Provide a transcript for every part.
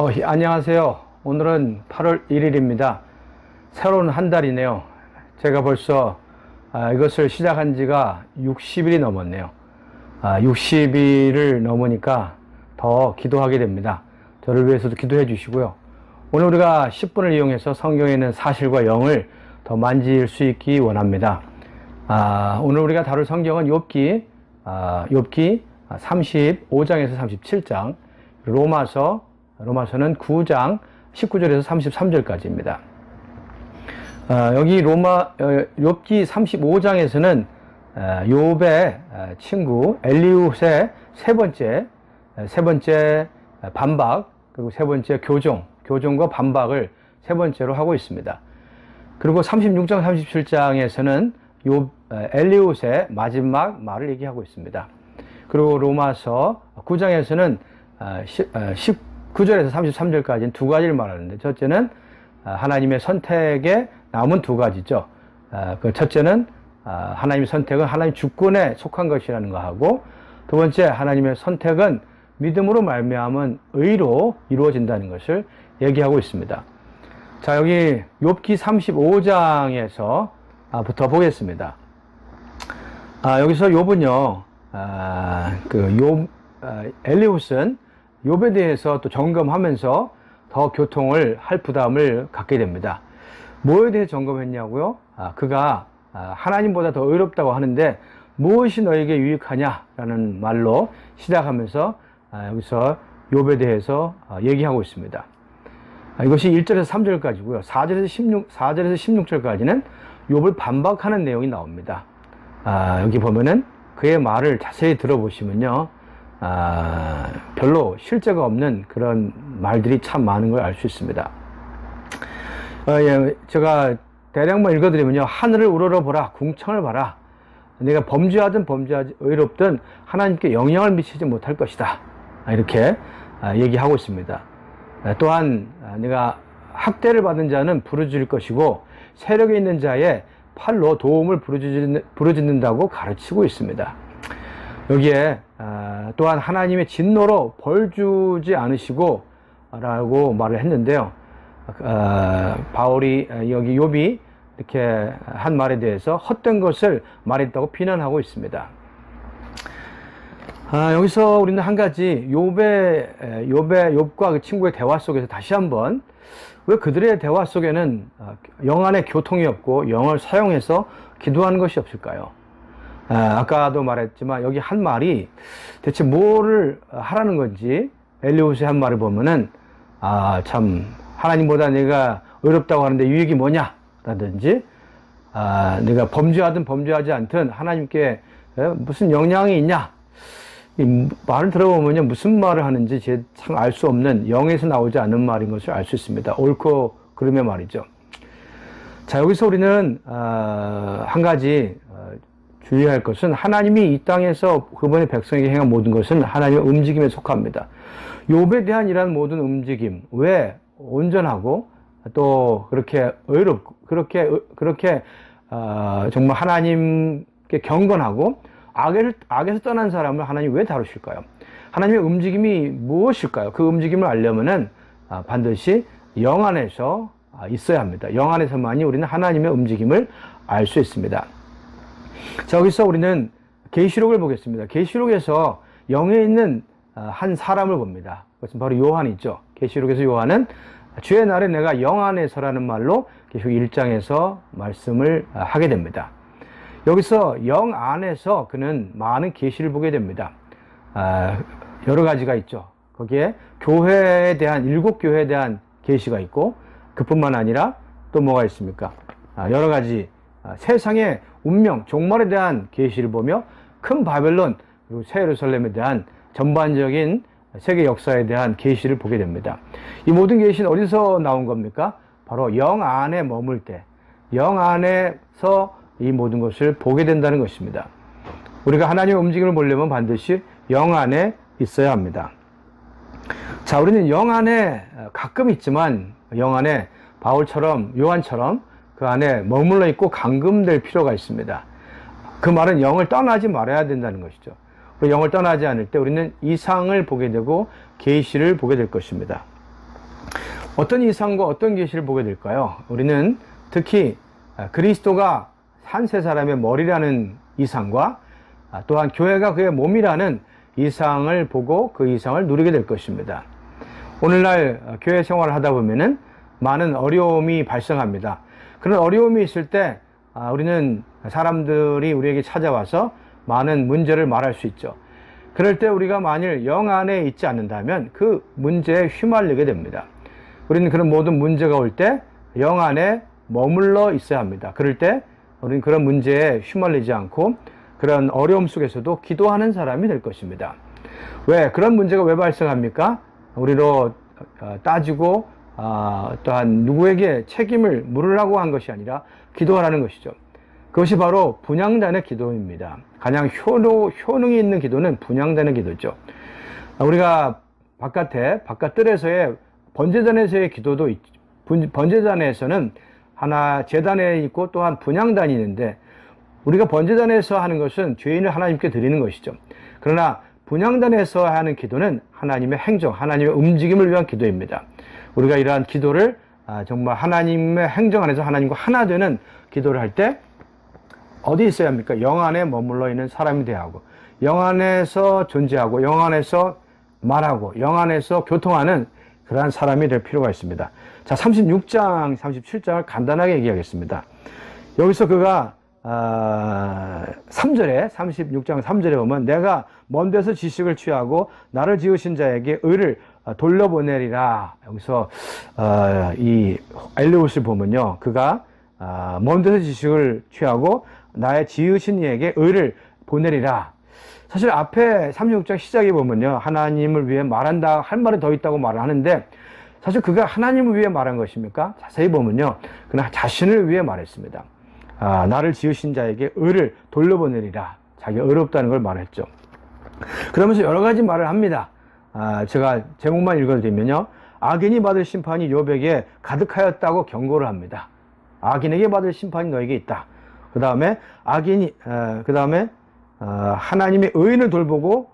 어, 예, 안녕하세요. 오늘은 8월 1일입니다. 새로운 한 달이네요. 제가 벌써 아, 이것을 시작한 지가 60일이 넘었네요. 아, 60일을 넘으니까 더 기도하게 됩니다. 저를 위해서도 기도해 주시고요. 오늘 우리가 10분을 이용해서 성경에 있는 사실과 영을 더 만질 수 있기 원합니다. 아, 오늘 우리가 다룰 성경은 욥기, 아, 욥기 35장에서 37장, 로마서, 로마서는 9장 19절에서 33절까지입니다. 아, 여기 로마, 어, 욥기 35장에서는 아, 욥의 아, 친구 엘리웃의 세 번째, 세 번째 반박, 그리고 세 번째 교종, 교종과 반박을 세 번째로 하고 있습니다. 그리고 36장, 37장에서는 요 엘리웃의 마지막 말을 얘기하고 있습니다. 그리고 로마서 9장에서는 19절에서 33절까지는 두 가지를 말하는데 첫째는 하나님의 선택에 남은 두 가지죠. 그 첫째는 하나님의 선택은 하나님 주권에 속한 것이라는 거 하고 두 번째 하나님의 선택은 믿음으로 말미암은 의로 이루어진다는 것을 얘기하고 있습니다. 자 여기 욥기 35장에서부터 보겠습니다. 아, 여기서 욥은요, 아, 그 욥, 아, 엘리우스는 욥에 대해서 또 점검하면서 더 교통을 할 부담을 갖게 됩니다. 뭐에 대해 점검했냐고요? 아, 그가 아, 하나님보다 더 의롭다고 하는데 무엇이 너에게 유익하냐라는 말로 시작하면서 아, 여기서 욥에 대해서 아, 얘기하고 있습니다. 아, 이것이 1절에서 3절까지고요. 4절에서 16, 4절에서 16절까지는 욥을 반박하는 내용이 나옵니다. 아, 여기 보면은 그의 말을 자세히 들어보시면요. 아, 별로 실제가 없는 그런 말들이 참 많은 걸 알 수 있습니다. 어, 예, 제가 대략만 읽어드리면요. 하늘을 우러러 보라, 궁창을 봐라. 내가 범죄하든 범죄하지 의롭든 하나님께 영향을 미치지 못할 것이다. 이렇게 아, 얘기하고 있습니다. 아, 또한 아, 내가 학대를 받은 자는 부르짖을 것이고 세력에 있는 자의 팔로 도움을 부르짖는다고 가르치고 있습니다. 여기에 또한 하나님의 진노로 벌 주지 않으시고 라고 말을 했는데요. 바울이 여기 욥이 이렇게 한 말에 대해서 헛된 것을 말했다고 비난하고 있습니다. 아, 여기서 우리는 한 가지 욥의 욥의 욥과 그 친구의 대화 속에서 다시 한번 왜 그들의 대화 속에는 아, 영안의 교통이 없고 영을 사용해서 기도하는 것이 없을까요? 아, 까도 말했지만 여기 한 말이 대체 뭐를 하라는 건지 엘리우스의 한 말을 보면은 아 참 하나님보다 내가 어렵다고 하는데 유익이 뭐냐 라든지 아 내가 범죄하든 범죄하지 않든 하나님께 무슨 영향이 있냐 이 말을 들어보면요 무슨 말을 하는지 제 참 알 수 없는 영에서 나오지 않는 말인 것을 알 수 있습니다. 옳고 그름의 말이죠. 자 여기서 우리는 어, 한 가지 어, 주의할 것은 하나님이 이 땅에서 그분의 백성에게 행한 모든 것은 하나님의 움직임에 속합니다. 욥에 대한 이러한 모든 움직임 왜 온전하고 또 그렇게 의롭 그렇게 그렇게 어, 정말 하나님께 경건하고 악을, 악에서 떠난 사람을 하나님 왜 다루실까요? 하나님의 움직임이 무엇일까요? 그 움직임을 알려면은 아, 반드시 영 안에서 아, 있어야 합니다. 영 안에서만이 우리는 하나님의 움직임을 알 수 있습니다. 자, 여기서 우리는 계시록을 보겠습니다. 계시록에서 영에 있는 아, 한 사람을 봅니다. 그것은 바로 요한이죠. 계시록에서 요한은 주의 날에 내가 영 안에서라는 말로 계시록 1장에서 말씀을 하게 됩니다. 여기서 영 안에서 그는 많은 계시를 보게 됩니다. 아, 여러 가지가 있죠. 거기에 교회에 대한 일곱 교회에 대한 계시가 있고 그뿐만 아니라 또 뭐가 있습니까? 아, 여러 가지 아, 세상의 운명, 종말에 대한 계시를 보며 큰 바벨론 그리고 새 예루살렘에 대한 전반적인 세계 역사에 대한 계시를 보게 됩니다. 이 모든 계시는 어디서 나온 겁니까? 바로 영 안에 머물 때, 영 안에서 이 모든 것을 보게 된다는 것입니다. 우리가 하나님의 움직임을 보려면 반드시 영 안에 있어야 합니다. 자, 우리는 영 안에 가끔 있지만 영 안에 바울처럼 요한처럼 그 안에 머물러 있고 감금될 필요가 있습니다. 그 말은 영을 떠나지 말아야 된다는 것이죠. 영을 떠나지 않을 때 우리는 이상을 보게 되고 계시를 보게 될 것입니다. 어떤 이상과 어떤 계시를 보게 될까요? 우리는 특히 아, 그리스도가 한 세 사람의 머리라는 이상과 아, 또한 교회가 그의 몸이라는 이상을 보고 그 이상을 누리게 될 것입니다. 오늘날 어, 교회 생활을 하다 보면은 많은 어려움이 발생합니다. 그런 어려움이 있을 때 아, 우리는 사람들이 우리에게 찾아와서 많은 문제를 말할 수 있죠. 그럴 때 우리가 만일 영 안에 있지 않는다면 그 문제에 휘말리게 됩니다. 우리는 그런 모든 문제가 올 때 영 안에 머물러 있어야 합니다. 그럴 때 우리는 그런 문제에 휘말리지 않고 그런 어려움 속에서도 기도하는 사람이 될 것입니다. 왜? 그런 문제가 왜 발생합니까? 우리로 어, 따지고 아, 또한 누구에게 책임을 물으라고 한 것이 아니라 기도하라는 것이죠. 그것이 바로 분양단의 기도입니다. 가장 효노, 효능이 있는 기도는 분양단의 기도죠. 아, 우리가 바깥에, 바깥 뜰에서의 번제단에서의 기도도 있, 번제단에서는 하나 재단에 있고 또한 분양단이 있는데 우리가 번제단에서 하는 것은 죄인을 하나님께 드리는 것이죠. 그러나 분양단에서 하는 기도는 하나님의 행정, 하나님의 움직임을 위한 기도입니다. 우리가 이러한 기도를 아, 정말 하나님의 행정 안에서 하나님과 하나 되는 기도를 할 때 어디 있어야 합니까? 영 안에 머물러 있는 사람이 되야 하고 영 안에서 존재하고 영 안에서 말하고 영 안에서 교통하는 그러한 사람이 될 필요가 있습니다. 자, 36장, 37장을 간단하게 얘기하겠습니다. 여기서 그가 아, 3절에 36장 3절에 보면 내가 먼 데서 지식을 취하고 나를 지으신 자에게 의를 돌려보내리라. 여기서 어, 이 엘리옷을 보면요. 그가 아, 먼 데서 지식을 취하고 나의 지으신 이에게 의를 보내리라. 사실 앞에 36장 시작에 보면요. 하나님을 위해 말한다 할 말이 더 있다고 말을 하는데 사실 그가 하나님을 위해 말한 것입니까? 자세히 보면요. 그는 자신을 위해 말했습니다. 아, 나를 지으신 자에게 의를 돌려보내리라. 자기가 의롭다는 걸 말했죠. 그러면서 여러 가지 말을 합니다. 아, 제가 제목만 읽어드리면요. 악인이 받을 심판이 요백에 가득하였다고 경고를 합니다. 악인에게 받을 심판이 너에게 있다. 그 다음에 악인이, 어, 그 다음에 어, 하나님의 의인을 돌보고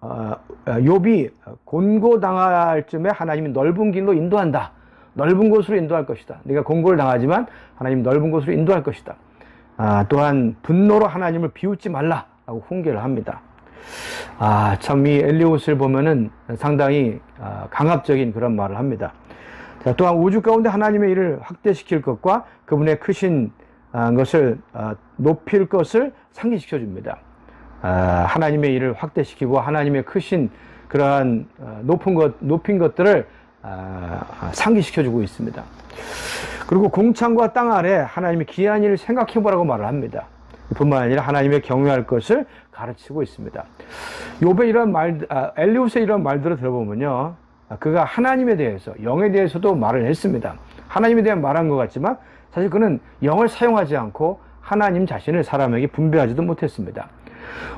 어, 욥이 곤고당할 쯤에 하나님이 넓은 길로 인도한다. 넓은 곳으로 인도할 것이다. 네가 공고를 당하지만 하나님 넓은 곳으로 인도할 것이다. 아, 또한 분노로 하나님을 비웃지 말라라고 훈계를 합니다. 아, 참 이 엘리옷을 보면은 상당히 아, 강압적인 그런 말을 합니다. 자, 또한 우주 가운데 하나님의 일을 확대시킬 것과 그분의 크신 아, 것을 아, 높일 것을 상기시켜 줍니다. 아, 하나님의 일을 확대시키고 하나님의 크신 그러한 어, 높은 것, 높인 것들을 아, 상기시켜 주고 있습니다. 그리고 공창과 땅 아래 하나님의 귀한 일을 생각해 보라고 말을 합니다. 뿐만 아니라 하나님의 경외할 것을 가르치고 있습니다. 요배 이런 말, 아, 엘리우스의 이런 말들을 들어보면요. 그가 하나님에 대해서, 영에 대해서도 말을 했습니다. 하나님에 대한 말한 것 같지만 사실 그는 영을 사용하지 않고 하나님 자신을 사람에게 분배하지도 못했습니다.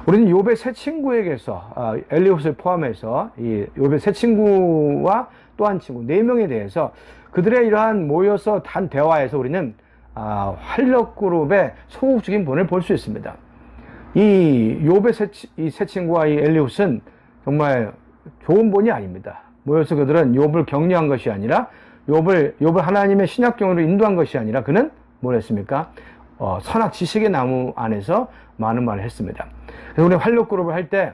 우리는 요배 세 친구에게서 아, 엘리오스를 포함해서 이 요배 세 친구와 또 한 친구 네 명에 대해서 그들의 이러한 모여서 단 대화에서 우리는 아, 활력 그룹의 소극적인 본을 볼 수 있습니다. 이 요배 세, 이세 친구와 이 엘리오스는 정말 좋은 본이 아닙니다. 모여서 그들은 욥을 격려한 것이 아니라 욥을 욥을 하나님의 신약경으로 인도한 것이 아니라 그는 뭘 했습니까? 어, 선악 지식의 나무 안에서 많은 말을 했습니다. 그래서 우리 활력 그룹을 할 때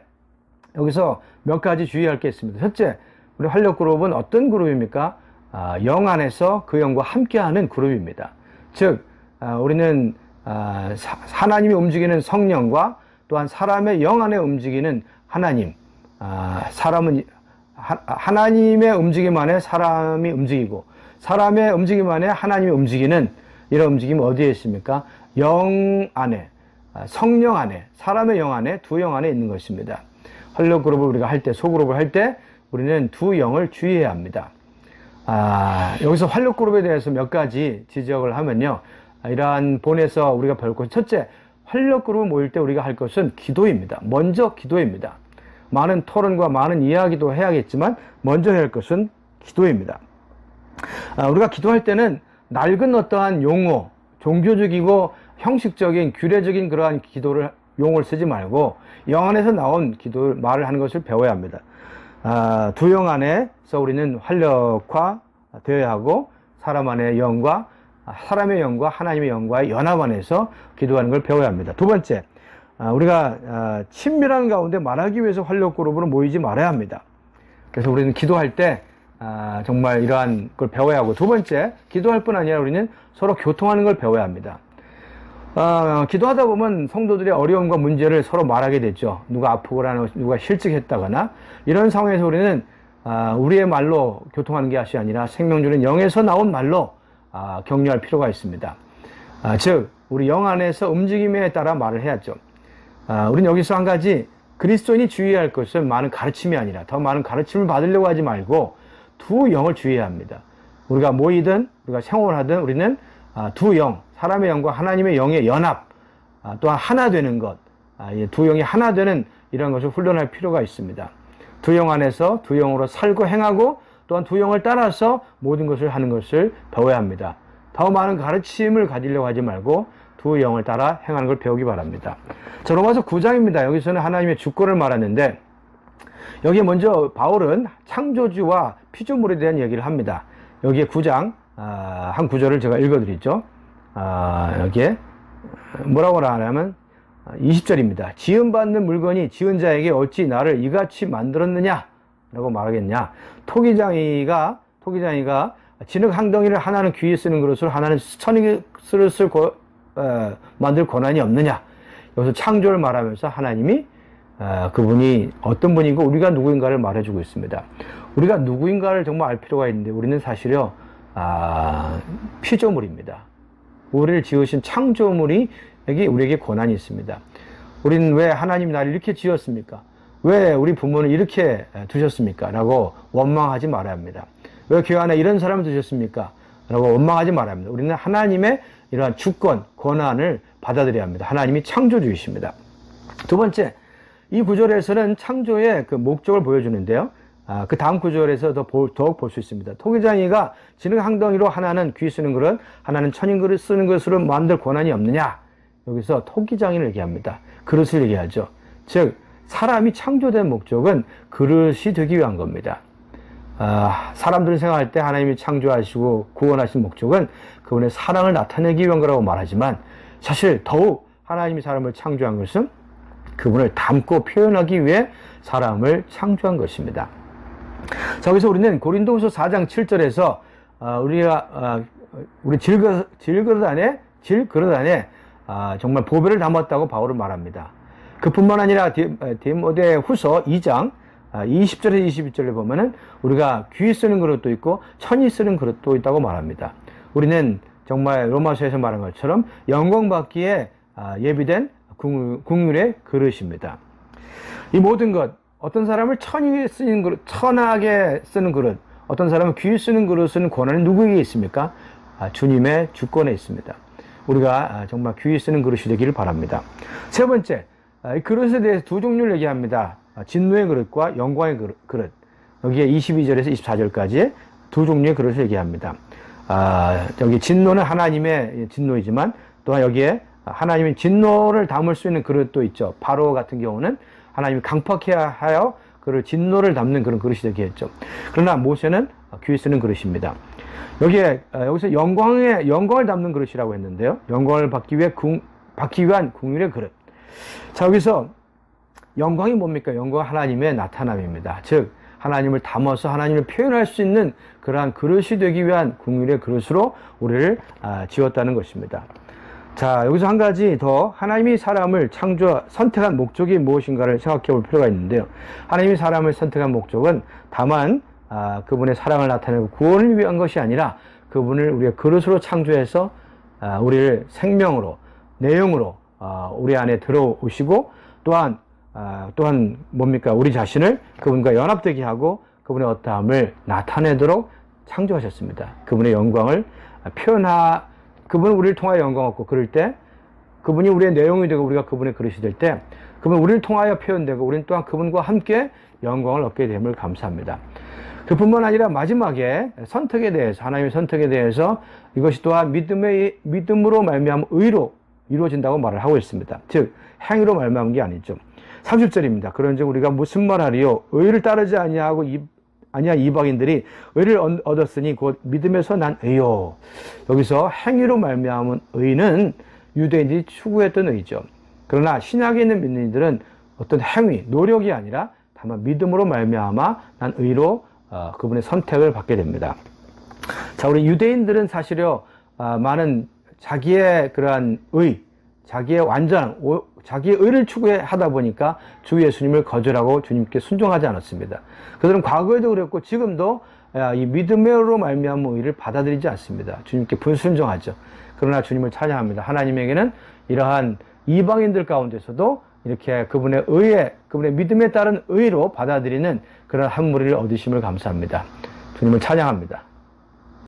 여기서 몇 가지 주의할 게 있습니다. 첫째, 우리 활력 그룹은 어떤 그룹입니까? 아, 영 안에서 그 영과 함께하는 그룹입니다. 즉, 아, 우리는 아, 사, 하나님이 움직이는 성령과 또한 사람의 영 안에 움직이는 하나님, 아, 사람은 하, 하나님의 움직임 안에 사람이 움직이고 사람의 움직임 안에 하나님이 움직이는 이런 움직임이 어디에 있습니까? 영 안에, 아, 성령 안에, 사람의 영 안에, 두 영 안에 있는 것입니다. 활력 그룹을 우리가 할 때, 소그룹을 할 때, 우리는 두 영을 주의해야 합니다. 아, 여기서 활력 그룹에 대해서 몇 가지 지적을 하면요. 아, 이러한 본에서 우리가 별 것, 첫째, 활력 그룹 모일 때 우리가 할 것은 기도입니다. 먼저 기도입니다. 많은 토론과 많은 이야기도 해야겠지만, 먼저 해야 할 것은 기도입니다. 아, 우리가 기도할 때는 낡은 어떠한 용어, 종교적이고 형식적인 규례적인 그러한 기도를 용어를 쓰지 말고 영 안에서 나온 기도 말을 하는 것을 배워야 합니다. 아, 두영 안에서 우리는 활력과 되어야 하고 사람 안의 영과 사람의 영과 하나님의 영과의 연합 안에서 기도하는 걸 배워야 합니다. 두 번째, 아, 우리가 아, 친밀한 가운데 말하기 위해서 활력 그룹으로 모이지 말아야 합니다. 그래서 우리는 기도할 때 아, 정말 이러한 걸 배워야 하고 두 번째, 기도할 뿐 아니라 우리는 서로 교통하는 걸 배워야 합니다. 어, 기도하다 보면 성도들의 어려움과 문제를 서로 말하게 되죠. 누가 아프거나 누가 실직했다거나 이런 상황에서 우리는 아, 우리의 말로 교통하는 것이 아니라 생명 주는 영에서 나온 말로 아, 격려할 필요가 있습니다. 아, 즉 우리 영 안에서 움직임에 따라 말을 해야죠. 아, 우리는 여기서 한 가지 그리스도인이 주의할 것은 많은 가르침이 아니라 더 많은 가르침을 받으려고 하지 말고 두 영을 주의해야 합니다. 우리가 모이든 우리가 생활하든 우리는 아, 두 영, 사람의 영과 하나님의 영의 연합, 아, 또한 하나 되는 것, 아, 두 영이 하나 되는 이런 것을 훈련할 필요가 있습니다. 두 영 안에서 두 영으로 살고 행하고 또한 두 영을 따라서 모든 것을 하는 것을 배워야 합니다. 더 많은 가르침을 가지려고 하지 말고 두 영을 따라 행하는 걸 배우기 바랍니다. 자, 로마서 9장입니다. 여기서는 하나님의 주권을 말하는데 여기에 먼저 바울은 창조주와 피조물에 대한 얘기를 합니다. 여기에 9장 한 구절을 제가 읽어드리죠. 아, 여기에 뭐라고 하냐면 20절입니다. 지음받는 물건이 지은 자에게 어찌 나를 이같이 만들었느냐? 라고 말하겠냐. 토기장이가, 토기장이가 진흙 항덩이를 하나는 귀에 쓰는 그릇으로 하나는 천익그릇을 고, 어, 만들 권한이 없느냐. 여기서 창조를 말하면서 하나님이 어, 그분이 어떤 분이고 우리가 누구인가를 말해주고 있습니다. 우리가 누구인가를 정말 알 필요가 있는데 우리는 사실요, 아, 피조물입니다. 우리를 지으신 창조물이 여기 우리에게 권한이 있습니다. 우리는 왜 하나님이 나를 이렇게 지었습니까? 왜 우리 부모는 이렇게 두셨습니까? 라고 원망하지 말아야 합니다. 왜 교회 안에 이런 사람을 두셨습니까? 라고 원망하지 말아야 합니다. 우리는 하나님의 이러한 주권, 권한을 받아들여야 합니다. 하나님이 창조주이십니다. 두 번째, 이 구절에서는 창조의 그 목적을 보여주는데요. 아, 그 다음 구절에서 더 더욱 볼 수 있습니다. 토기장이가 지능 항덩이로 하나는 귀 쓰는 그릇, 하나는 천인 그릇 쓰는 것으로 만들 권한이 없느냐? 여기서 토기장이를 얘기합니다. 그릇을 얘기하죠. 즉, 사람이 창조된 목적은 그릇이 되기 위한 겁니다. 아, 사람들이 생각할 때 하나님이 창조하시고 구원하신 목적은 그분의 사랑을 나타내기 위한 거라고 말하지만 사실 더욱 하나님이 사람을 창조한 것은 그분을 담고 표현하기 위해 사람을 창조한 것입니다. 자, 여기서 우리는 고린도후서 4장 7절에서 어, 우리가 어, 우리 질그릇, 질그릇 안에 질그릇 안에 아, 정말 보배를 담았다고 바울은 말합니다. 그뿐만 아니라 디모데 후서 2장 20절에서 21절에 보면은 우리가 귀 쓰는 그릇도 있고 천이 쓰는 그릇도 있다고 말합니다. 우리는 정말 로마서에서 말한 것처럼 영광 받기에 아, 예비된 국률의 그릇입니다. 이 모든 것 어떤 사람을 천이 쓰는 그릇, 천하게 쓰는 그릇, 어떤 사람은 귀 쓰는 그릇은 권한이 누구에게 있습니까? 아, 주님의 주권에 있습니다. 우리가 아, 정말 귀 쓰는 그릇이 되기를 바랍니다. 세 번째, 아, 이 그릇에 대해서 두 종류를 얘기합니다. 아, 진노의 그릇과 영광의 그릇. 여기에 22절에서 24절까지 두 종류의 그릇을 얘기합니다. 아, 여기 진노는 하나님의 진노이지만 또한 여기에 하나님의 진노를 담을 수 있는 그릇도 있죠. 바로 같은 경우는 하나님이 강팍해 하여 그를 진노를 담는 그런 그릇이 되겠죠. 그러나 모세는 귀에 쓰는 그릇입니다. 여기에 여기서 영광의 영광을 담는 그릇이라고 했는데요. 영광을 받기 위해 궁, 받기 위한 궁율의 그릇. 자, 여기서 영광이 뭡니까? 영광 하나님의 나타남입니다. 즉, 하나님을 담아서 하나님을 표현할 수 있는 그러한 그릇이 되기 위한 국률의 그릇으로 우리를 아, 지었다는 것입니다. 자, 여기서 한 가지 더 하나님이 사람을 창조, 선택한 목적이 무엇인가를 생각해 볼 필요가 있는데요. 하나님이 사람을 선택한 목적은 다만 아, 그분의 사랑을 나타내고 구원을 위한 것이 아니라 그분을 우리의 그릇으로 창조해서 아, 우리를 생명으로, 내용으로 아, 우리 안에 들어오시고 또한 아, 또한 뭡니까 우리 자신을 그분과 연합되게 하고 그분의 어떠함을 나타내도록 창조하셨습니다. 그분의 영광을 표현하 그분은 우리를 통하여 영광 얻고 그럴 때 그분이 우리의 내용이 되고 우리가 그분의 그릇이 될 때 그분 우리를 통하여 표현되고 우리는 또한 그분과 함께 영광을 얻게 됨을 감사합니다. 그뿐만 아니라 마지막에 선택에 대해서 하나님의 선택에 대해서 이것이 또한 믿음의 믿음으로 말미암 의로 이루어진다고 말을 하고 있습니다. 즉 행위로 말미암은 게 아니죠. 30절입니다. 그런즉 우리가 무슨 말하리요? 의를 따르지 아니하고 입, 아니야 이방인들이 의를 얻- 얻었으니 곧 믿음에서 난 의요. 여기서 행위로 말미암은 의는 유대인들이 추구했던 의죠. 그러나 신약에 있는 믿는 이들은 어떤 행위, 노력이 아니라 다만 믿음으로 말미암아 난 의로 어, 그분의 선택을 받게 됩니다. 자, 우리 유대인들은 사실요, 아, 많은 자기의 그러한 의, 자기의 완전, 오- 자기의 의를 추구하다 보니까 주 예수님을 거절하고 주님께 순종하지 않았습니다. 그들은 과거에도 그랬고 지금도 아, 이 믿음으로 말미암은 의를 받아들이지 않습니다. 주님께 불순종하죠. 그러나 주님을 찬양합니다. 하나님에게는 이러한 이방인들 가운데서도 이렇게 그분의 의에, 그분의 믿음에 따른 의로 받아들이는 그런 한 무리를 얻으심을 감사합니다. 주님을 찬양합니다.